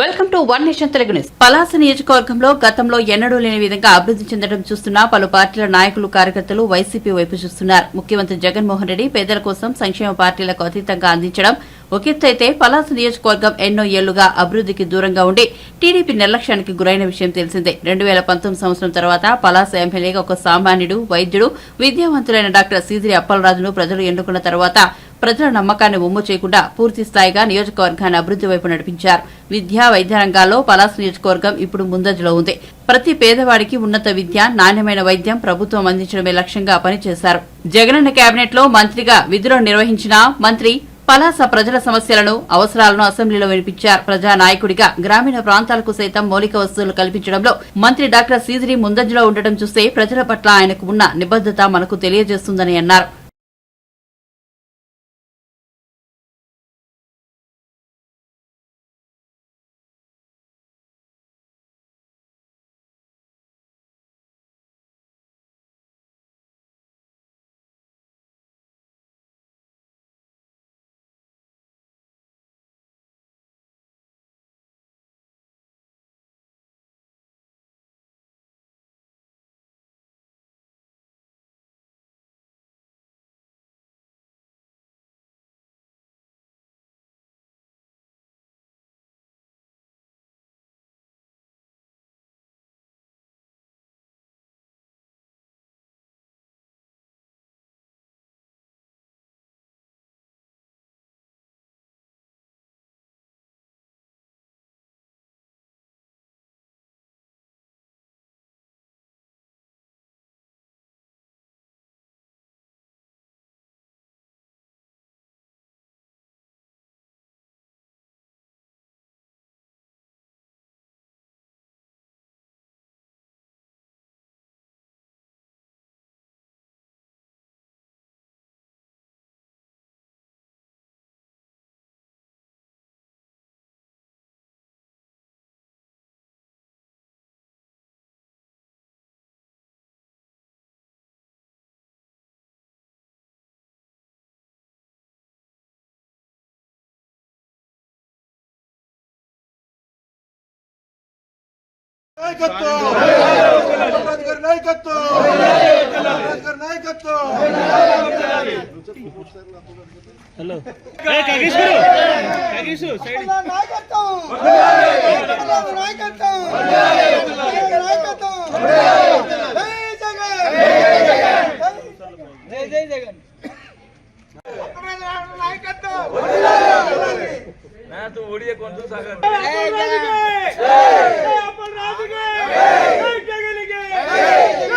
Welcome to one nation Telugu news. Palasa నియోజకవర్గంలో గతంలో ఎన్నడూ లేని విధంగా అభివృద్ధి చెందడం చూస్తున్న పలు పార్టీల నాయకులు కార్యకర్తలు వైసీపీ వైపు చూస్తున్నారు. ముఖ్యమంత్రి జగన్మోహన్ రెడ్డి పేదల కోసం సంక్షేమ పార్టీలకు అతీతంగా అందించడం ఒకెత్తైతే పలాస నియోజకవర్గం ఎన్నో ఏళ్ళుగా అభివృద్ధికి దూరంగా ఉండి టీడీపీ నిర్లక్ష్యానికి గురైన విషయం తెలిసిందే. రెండు వేల పంతొమ్మిది సంవత్సరం తర్వాత పలాస ఎమ్మెల్యేగా ఒక సామాన్యుడు వైద్యుడు విద్యావంతులైన డాక్టర్ సీదిరి అప్పలరాజును ప్రజలు ఎన్నుకున్న తర్వాత ప్రజల నమ్మకాన్ని ఒమ్ము చేయకుండా పూర్తి స్థాయిగా నియోజకవర్గాన్ని అభివృద్ధి వైపు నడిపించారు. విద్యా వైద్య రంగాల్లో పలాస నియోజకవర్గం ఇప్పుడు ముందంజలో ఉంది. ప్రతి పేదవాడికి ఉన్నత విద్య నాణ్యమైన వైద్యం ప్రభుత్వం అందించడమే లక్ష్యంగా పనిచేశారు. జగనన్న కేబినెట్లో మంత్రిగా విధులను నిర్వహించిన మంత్రి పలాస ప్రజల సమస్యలను అవసరాలను అసెంబ్లీలో వినిపించారు. ప్రజా నాయకుడిగా గ్రామీణ ప్రాంతాలకు సైతం మౌలిక వసతులు కల్పించడంలో మంత్రి డాక్టర్ సీదిరి ముందంజలో ఉండటం చూస్తే ప్రజల పట్ల ఆయనకు ఉన్న నిబద్దత మనకు తెలియజేస్తుందని అన్నారు. నాయకత్వం అంబేద్కర్ నాయకత్వం అంబేద్కర్ నాయకత్వం मैं तो उड़िए कौन तू सागर Rodrigues!